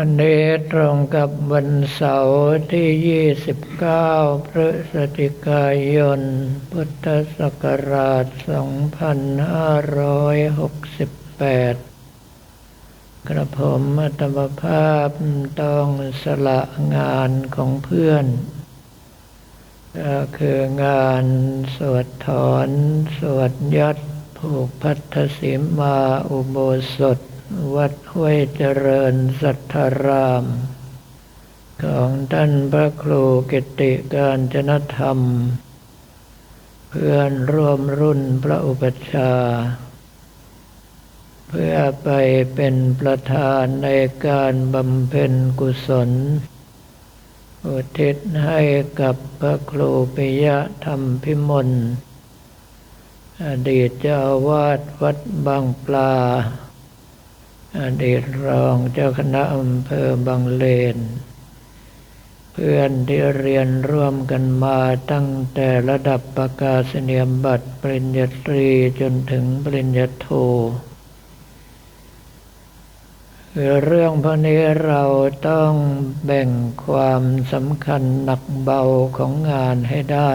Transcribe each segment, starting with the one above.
วันนี้ตรงกับวันเสาร์ที่ 29 พฤศจิกายน พุทธศักราช 2568 กระผมอัตมภาพต้องสละงานของเพื่อน ก็คืองานสวดถอน สวดยัดผูกพัทธสิมาอุโบสถ วัดห้วยเจริญสัทธาราม ของท่านพระครูกิติการจนธรรม เพื่อนร่วมรุ่นพระอุปชา เพื่อไปเป็นประธานในการบำเพ็ญกุศล อุทิศให้กับพระครูปิยะธรรมพิมลอดีตเจ้าวาดวัดบางปลา อดีตรองเจ้าคณะอำเภอบางเลน เพื่อนที่เรียนร่วมกันมาตั้งแต่ระดับประกาศนียบัตรปริญญาตรีจนถึงปริญญาโทเรื่องพวกนี้เราต้องแบ่งความสำคัญหนักเบาของงานให้ได้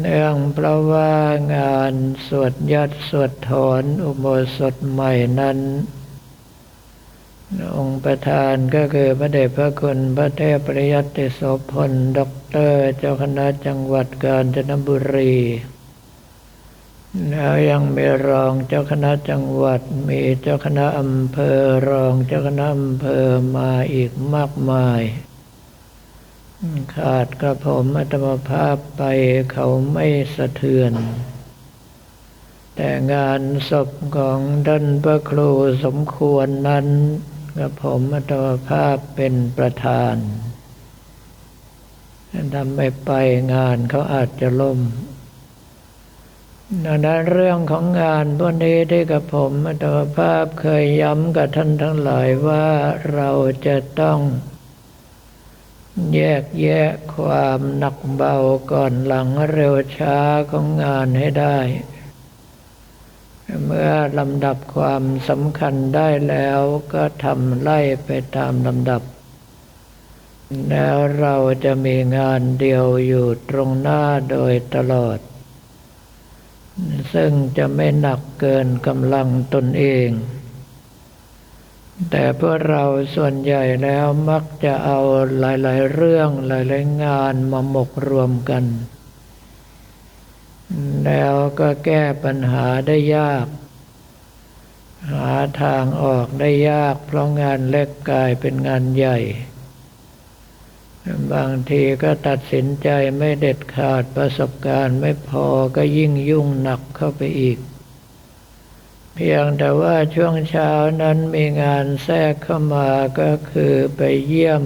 เนื่องเพราะว่างานสวดยัดสวดถอนอุโบสถใหม่นั้น องค์ประธานก็คือพระเดชพระคุณพระเทพปริยัติโสพลด็อกเตอร์เจ้าคณะจังหวัดกาญจนบุรี แล้วยังมีรองเจ้าคณะจังหวัด มีเจ้าคณะอำเภอรองเจ้าคณะอำเภอมาอีกมากมาย ขาดกระผมอัตมภาพไปเขาไม่สะเทือน แต่งานศพของดันพระครูสมควรนั้นกระผมอัตมภาพเป็นประธานทำไม่ไปงานเขาอาจจะล่มดังนั้นเรื่องของงานพวกนี้ที่กับผมอัตมภาพเคยย้ำกับท่านทั้งหลายว่าเราจะต้อง แยกแยะความหนักเบาก่อนหลังเร็วช้าของงานให้ได้ เมื่อลำดับความสำคัญได้แล้วก็ทำไล่ไปตามลำดับ แล้วเราจะมีงานเดียวอยู่ตรงหน้าโดยตลอด ซึ่งจะไม่หนักเกินกำลังตนเอง แต่พวกเราส่วนใหญ่แล้วมักจะเอาหลาย ๆ เรื่องหลาย ๆ งานมาหมกรวมกัน แล้วก็แก้ปัญหาได้ยาก หาทางออกได้ยาก เพราะงานเล็กกลายเป็นงานใหญ่ บางทีก็ตัดสินใจไม่เด็ดขาดประสบการณ์ไม่พอก็ยิ่งยุ่งหนักเข้าไปอีก เพียงแต่ว่าช่วงเช้านั้นมีงานแทรกเข้ามาก็คือไปเยี่ยม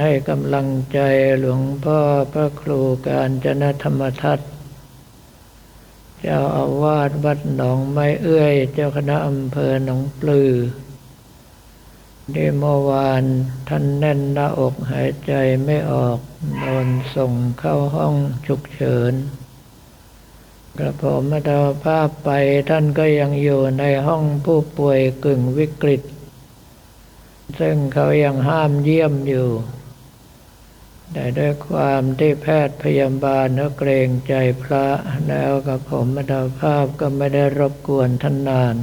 ให้กำลังใจหลวงพ่อพระครูการจนธรรมทัตเจ้าอาวาสวัดหนองไม้เอื้อย เจ้าคณะอำเภอหนองปลือที่เมื่อวานท่านแน่นหน้าอกหายใจไม่ออกโดนส่งเข้าห้องฉุกเฉิน กระผมมาดาภาพไปท่านก็ยังอยู่ในห้องผู้ป่วยกึ่งวิกฤต ซึ่งเขายังห้ามเยี่ยมอยู่ แต่ด้วยความที่แพทย์พยาบาลเขาเกรงใจพระแล้วกับผมมาดาภาพก็ไม่ได้รบกวนท่านนาน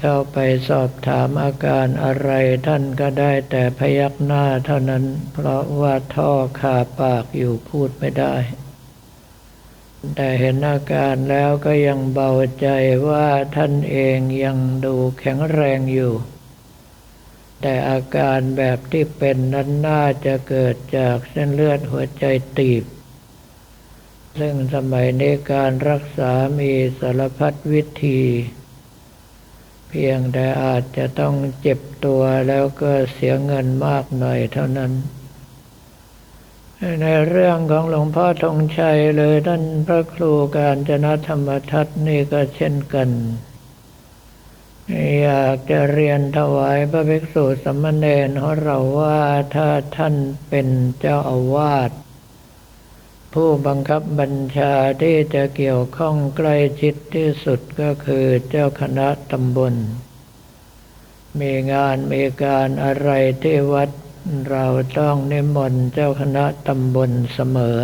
เข้าไปสอบถามอาการอะไรท่านก็ได้แต่พยักหน้าเท่านั้น เพราะว่าท่อขาปากอยู่พูดไม่ได้ แต่เห็นอาการแล้วก็ยังเบาใจว่าท่านเองยังดูแข็งแรงอยู่ แต่อาการแบบที่เป็นนั้นน่าจะเกิดจากเส้นเลือดหัวใจตีบ ซึ่งสมัยนี้การรักษามีสารพัดวิธี เพียงแต่อาจจะต้องเจ็บตัวแล้วก็เสียเงินมากหน่อยเท่านั้น ในเรื่องของหลวงพ่อธงชัยเลยท่านพระครูการจนธรรมทัตนี่ก็เช่นกัน อยากจะเรียนถวายพระภิกษุสมณเณรของเราว่าถ้าท่านเป็นเจ้าอาวาสผู้บังคับบัญชาที่จะเกี่ยวข้องใกล้ชิดที่สุดก็คือเจ้าคณะตำบล มีงานมีการอะไรที่วัด เราต้องนิมนต์เจ้าคณะตำบลเสมอ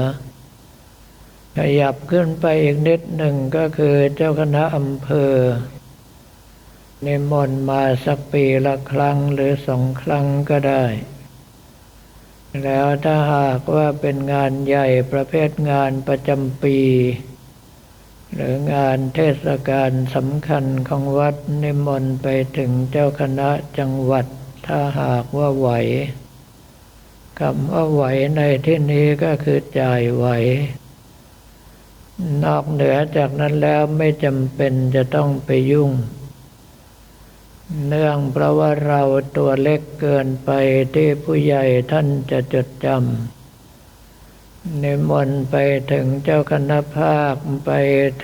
ขยับขึ้นไปอีกนิดหนึ่งก็คือเจ้าคณะอำเภอ นิมนต์มาสักปีละครั้งหรือสองครั้งก็ได้ แล้วถ้าหากว่าเป็นงานใหญ่ประเภทงานประจำปี หรืองานเทศกาลสำคัญของวัดนิมนต์ไปถึงเจ้าคณะจังหวัดถ้าหากว่าไหว คำว่าไหวในที่นี้ก็คือจ่ายไหว นอกเหนือจากนั้นแล้วไม่จำเป็นจะต้องไปยุ่ง เนื่องเพราะว่าเราตัวเล็กเกินไปที่ผู้ใหญ่ท่านจะจดจำนิมนต์ไปถึงเจ้าคณะภาคไป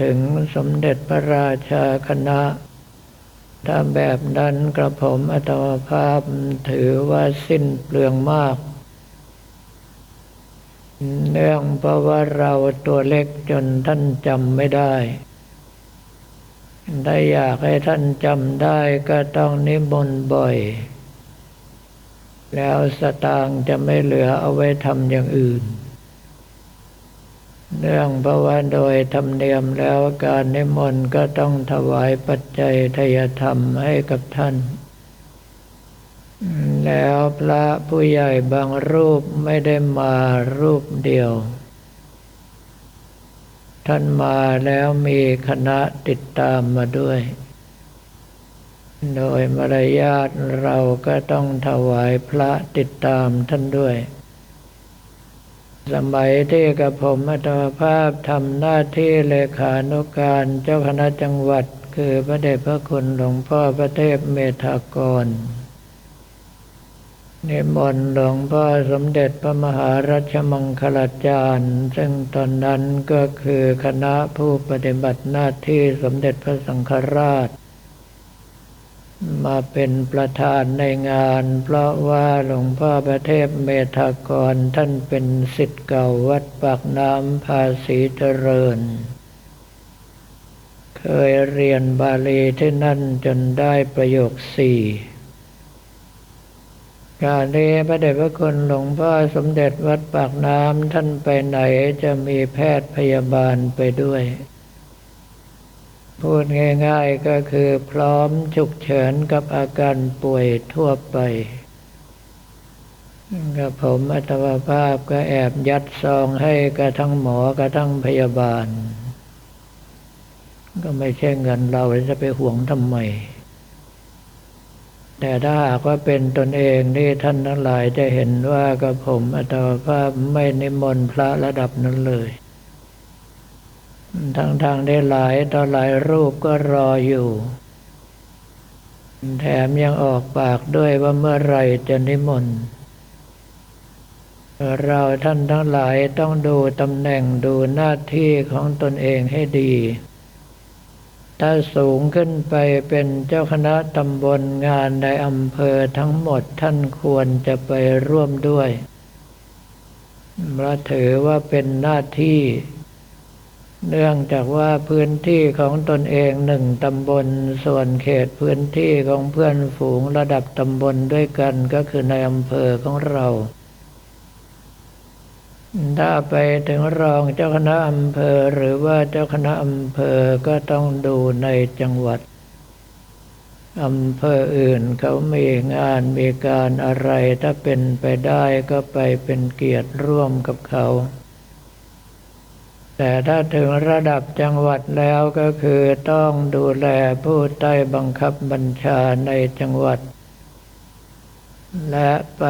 ถึงสมเด็จพระราชาคณะถ้าแบบนั้นกระผมอัตมภาพถือว่าสิ้นเปลืองมาก เนื่องเพราะว่าเราตัวเล็กจนท่านจำไม่ได้ถ้าอยากให้ท่านจำได้ก็ต้องนิมนต์บ่อย แล้วสตางค์จะไม่เหลือเอาไว้ทำอย่างอื่นเนื่องเพราะว่าโดยธรรมเนียมแล้วการนิมนต์ก็ต้องถวายปัจจัยทยธรรมให้กับท่าน แล้วพระผู้ใหญ่บางรูปไม่ได้มารูปเดียว ท่านมาแล้วมีคณะติดตามมาด้วย โดยมารยาทเราก็ต้องถวายพระติดตามท่านด้วย สมัยที่กับผมอัตภาพทำหน้าที่เลขานุการเจ้าคณะจังหวัด คือพระเดชพระคุณหลวงพ่อพระเทพเมธากร นิมนต์หลวงพ่อสมเด็จพระมหารัชมังคลาจารย์ ซึ่งตอนนั้นก็คือคณะผู้ปฏิบัติหน้าที่สมเด็จพระสังฆราช มาเป็นประธานในงาน เพราะว่าหลวงพ่อพระเทพเมธากรท่านเป็นสิทธิ์เก่าวัดปากน้ำภาษีเจริญ เคยเรียนบาลีที่นั่นจนได้ประโยคสี่ การนี้พระเดชพระคุณหลวงพ่อสมเด็จวัดปากน้ำท่านไปไหนจะมีแพทย์พยาบาลไปด้วย พูดง่ายๆก็คือพร้อมฉุกเฉินกับอาการป่วยทั่วไปกับผมอัตวภาพก็แอบยัดซองให้กระทั่งหมอกระทั่งพยาบาล ก็ไม่ใช่เงินเราจะไปห่วงทำไม แต่ถ้าหากว่าเป็นตนเองนี่ท่านทั้งหลายจะเห็นว่ากับผมอัตภาพไม่นิมนต์พระระดับนั้นเลยทางทางได้หลายต่อหลายรูปก็รออยู่ แถมยังออกปากด้วยว่าเมื่อไรจะนิมนต์เราท่านทั้งหลายต้องดูตำแหน่งดูหน้าที่ของตนเองให้ดี ถ้าสูงขึ้นไปเป็นเจ้าคณะตำบลงานในอำเภอทั้งหมดท่านควรจะไปร่วมด้วยเพราะถือว่าเป็นหน้าที่ เนื่องจากว่าพื้นที่ของตนเองหนึ่งตำบล ส่วนเขตพื้นที่ของเพื่อนฝูงระดับตำบลด้วยกันก็คือในอำเภอของเรา ถ้าไปถึงรองเจ้าคณะอำเภอหรือว่าเจ้าคณะอำเภอก็ต้องดูในจังหวัดอำเภออื่นเขามีงานมีการอะไรถ้าเป็นไปได้ก็ไปเป็นเกียรติร่วมกับเขา แต่ถ้าถึงระดับจังหวัดแล้วก็คือต้องดูแลผู้ใต้บังคับบัญชาในจังหวัด และไป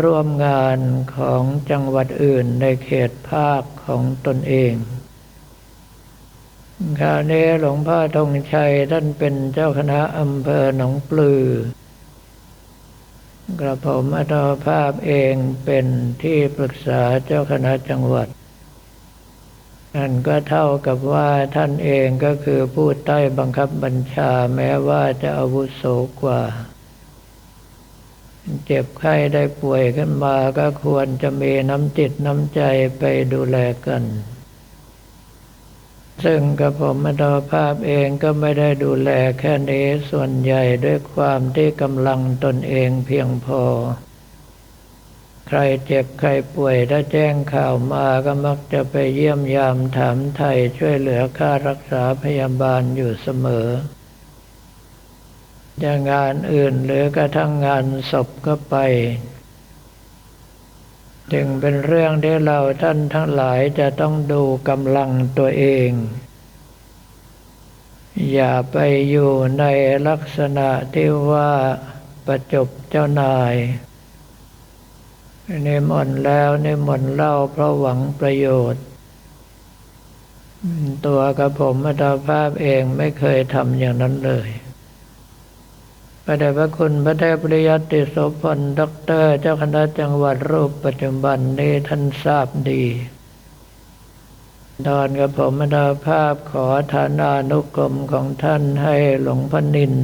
ร่วมงานของจังหวัดอื่นในเขตภาคของตนเองคราวนี้หลวงพ่อธงชัยท่านเป็นเจ้าคณะอำเภอหนองปลือกระผมอัตภาพเองเป็นที่ปรึกษาเจ้าคณะจังหวัดนั่นก็เท่ากับว่าท่านเองก็คือผู้ใต้บังคับบัญชาแม้ว่าจะอาวุโสกว่า เจ็บไข้ได้ป่วยขึ้นมาก็ควรจะมีน้ำจิตน้ำใจไปดูแลกัน ซึ่งกระผมอัตภาพเองก็ไม่ได้ดูแลแค่นี้ส่วนใหญ่ด้วยความที่กำลังตนเองเพียงพอ ใครเจ็บใครป่วยถ้าแจ้งข่าวมาก็มักจะไปเยี่ยมยามถามไทยช่วยเหลือค่ารักษาพยาบาลอยู่เสมอ จะงานอื่นหรือกระทั่งงานศพก็ไป จึงเป็นเรื่องที่เราท่านทั้งหลายจะต้องดูกำลังตัวเอง อย่าไปอยู่ในลักษณะที่ว่าประจบเจ้านายนิมนต์แล้วนิมนต์เล่าเพราะหวังประโยชน์ ตัวกับผมอัตภาพเองไม่เคยทำอย่างนั้นเลย พระเดชพระคุณพระเทพปริยัติโสพลด็อกเตอร์เจ้าคณะจังหวัดรูปปัจจุบันนี้ท่านทราบดีตอนกับผมมนาภาพขอฐานานุกรมของท่านให้หลวงพ่อนิน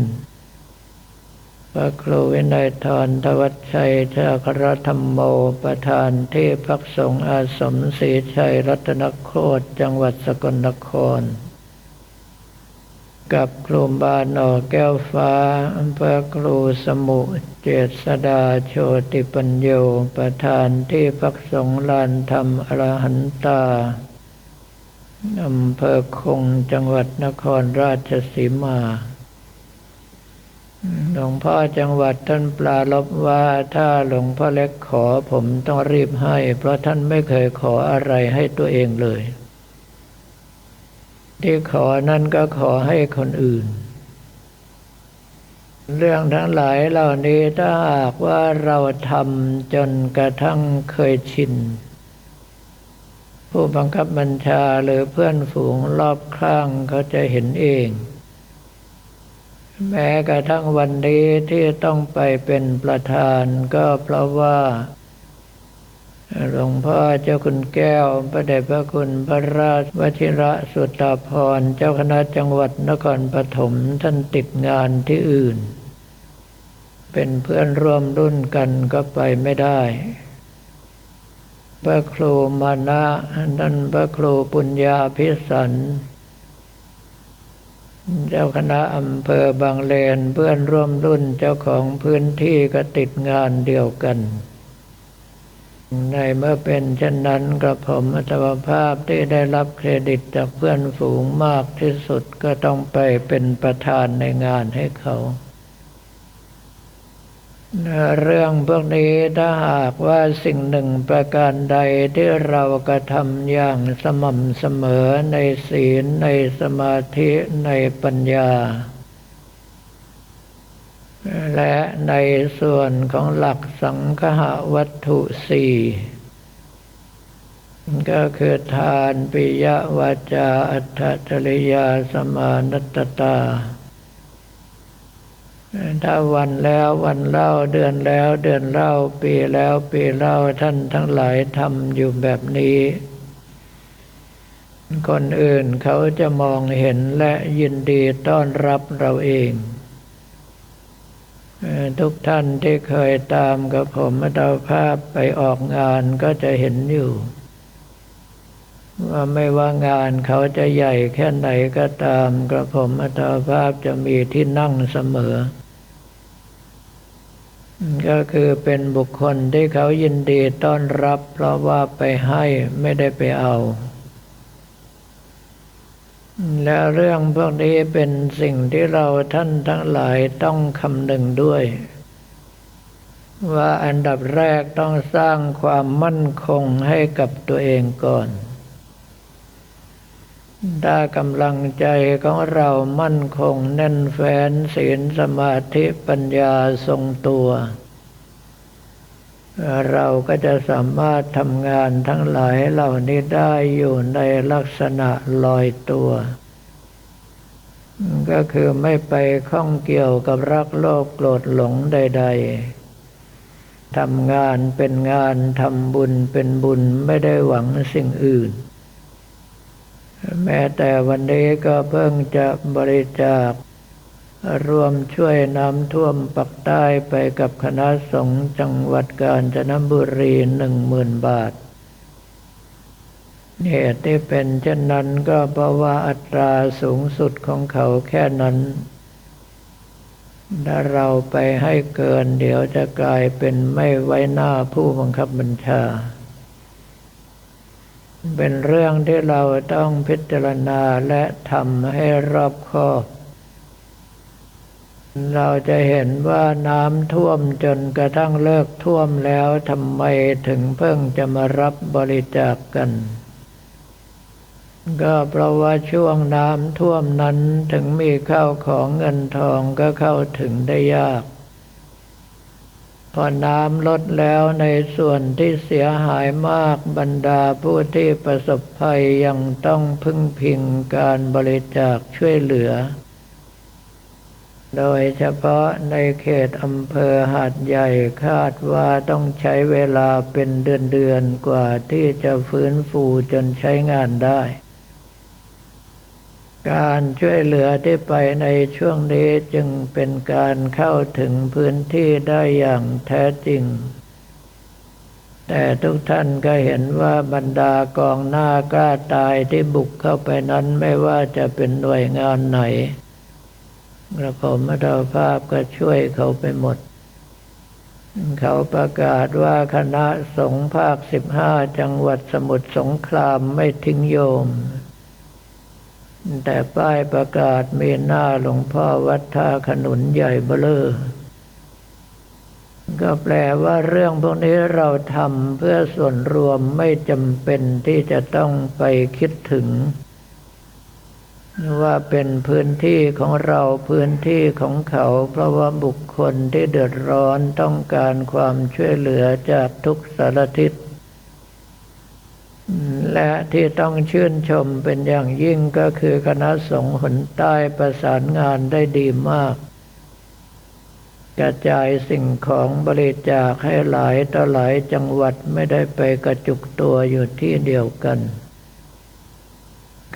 พระครูวินัยทรทวัชชัยเจ้าครธรรมโมประธานที่พักสงฆ์อาสมศรีชัยรัตนโคตจังหวัดสกลนคร กับครูบาหนอแก้วฟ้าอำเภอครูสมุเจษดาโชติปัญโยประธานที่พักสงลานธรรมอรหันตาอำเภอคงจังหวัดนครราชสีมาหลวงพ่อจังหวัดท่านปลาลบว่าถ้าหลวงพ่อเล็กขอผมต้องรีบให้ เพราะท่านไม่เคยขออะไรให้ตัวเองเลย ที่ขอนั้นก็ขอให้คนอื่น เรื่องทั้งหลายเหล่านี้ถ้าหากว่าเราทำจนกระทั่งเคยชิน ผู้บังคับบัญชาหรือเพื่อนฝูงรอบข้างเขาจะเห็นเองแม้กระทั่งวันนี้ที่ต้องไปเป็นประธานก็เพราะว่า หลวงพ่อเจ้าคุณแก้ว พระเดชพระคุณพระราชวชิระสุตตาพร เจ้าคณะจังหวัดนครปฐมท่านติดงานที่อื่น เป็นเพื่อนร่วมรุ่นกันก็ไปไม่ได้ พระครูมานะนั่นพระครูปุญญาพิสันเจ้าคณะอำเภอบางเลนเพื่อนร่วมรุ่นเจ้าของพื้นที่ก็ติดงานเดียวกัน ในเมื่อเป็นเช่นนั้นกระผมอัตภาพที่ได้รับเครดิตจากเพื่อนฝูงมากที่สุดก็ต้องไปเป็นประธานในงานให้เขา เรื่องพวกนี้ถ้าหากว่าสิ่งหนึ่งประการใดที่เรากระทำอย่างสม่ำเสมอในศีลในสมาธิในปัญญา และในส่วนของหลักสังฆวัตถุสี่ก็คือทานปิยวาจาอัตจริยาสมานัตตา ถ้าวันแล้ววันเล่าเดือนแล้วเดือนเล่าปีแล้วปีเล่าท่านทั้งหลายทำอยู่แบบนี้ คนอื่นเขาจะมองเห็นและยินดีต้อนรับเราเอง ทุกท่านที่เคยตามกับผมมาดาภาพไปออกงานก็จะเห็นอยู่ ว่าไม่ว่างานเขาจะใหญ่แค่ไหนก็ตามกระผมอัตภาพจะมีที่นั่งเสมอ ก็คือเป็นบุคคลที่เขายินดีต้อนรับ เพราะว่าไปให้ไม่ได้ไปเอา และเรื่องพวกนี้เป็นสิ่งที่เราท่านทั้งหลายต้องคำนึงด้วย ว่าอันดับแรกต้องสร้างความมั่นคงให้กับตัวเองก่อน ถ้ากำลังใจของเรามั่นคงแน่นแฟ้นศีลสมาธิปัญญาทรงตัว เราก็จะสามารถทำงานทั้งหลายเหล่านี้ได้อยู่ในลักษณะลอยตัว ก็คือไม่ไปข้องเกี่ยวกับรักโลภโกรธหลงใด ๆทำงานเป็นงานทำบุญเป็นบุญไม่ได้หวังสิ่งอื่น แม้แต่วันนี้ก็เพิ่งจะบริจาค รวมช่วยน้ำท่วมปักใต้ไปกับคณะสงฆ์จังหวัดกาญจนบุรีหนึ่งหมื่นบาทเหตุที่เป็นเช่นนั้นก็เพราะว่าอัตราสูงสุดของเขาแค่นั้น ถ้าเราไปให้เกินเดี๋ยวจะกลายเป็นไม่ไว้หน้าผู้บังคับบัญชา เป็นเรื่องที่เราต้องพิจารณาและทำให้รอบคอบ เราจะเห็นว่าน้ำท่วมจนกระทั่งเลิกท่วมแล้วทำไมถึงเพิ่งจะมารับบริจาคกกัน ก็เพราะว่าช่วงน้ำท่วมนั้นถึงมีข้าวของเงินทองก็เข้าถึงได้ยาก พอน้ำลดแล้วในส่วนที่เสียหายมากบรรดาผู้ที่ประสบภัยยังต้องพึ่งพิงการบริจาคช่วยเหลือ โดยเฉพาะในเขตอำเภอหาดใหญ่คาดว่าต้องใช้เวลาเป็นเดือนๆกว่าที่จะฟื้นฟูจนใช้งานได้ การช่วยเหลือที่ไปในช่วงนี้จึงเป็นการเข้าถึงพื้นที่ได้อย่างแท้จริง แต่ทุกท่านก็เห็นว่าบรรดากองหน้ากล้าตายที่บุกเข้าไปนั้นไม่ว่าจะเป็นหน่วยงานไหน กระผมมาดาภาพก็ช่วยเขาไปหมด เขาประกาศว่าคณะสงฆ์ภาคสิบห้าจังหวัดสมุทรสงครามไม่ทิ้งโยม แต่ป้ายประกาศมีหน้าหลวงพ่อวัดท่าขนุนใหญ่เบลอก็แปลว่าเรื่องพวกนี้เราทำเพื่อส่วนรวมไม่จำเป็นที่จะต้องไปคิดถึง ว่าเป็นพื้นที่ของเราพื้นที่ของเขา เพราะว่าบุคคลที่เดือดร้อนต้องการความช่วยเหลือจากทุกสารทิศ และที่ต้องชื่นชมเป็นอย่างยิ่งก็คือคณะสงฆ์หนใต้ประสานงานได้ดีมาก กระจายสิ่งของบริจาคให้หลายต่อหลายจังหวัดไม่ได้ไปกระจุกตัวอยู่ที่เดียวกัน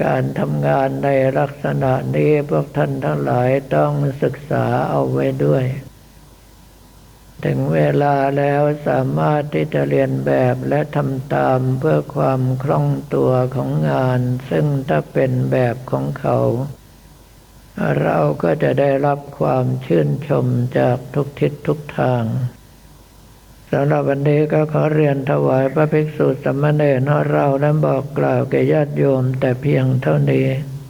การทำงานในลักษณะนี้พวกท่านทั้งหลายต้องศึกษาเอาไว้ด้วย ถึงเวลาแล้วสามารถที่จะเรียนแบบและทำตามเพื่อความคล่องตัวของงาน ซึ่งถ้าเป็นแบบของเขา เราก็จะได้รับความชื่นชมจากทุกทิศทุกทาง สำหรับวันนี้ก็ขอเรียนถวายพระภิกษุสมณเณรเราและบอกกล่าวแก่ญาติโยมแต่เพียงเท่านี้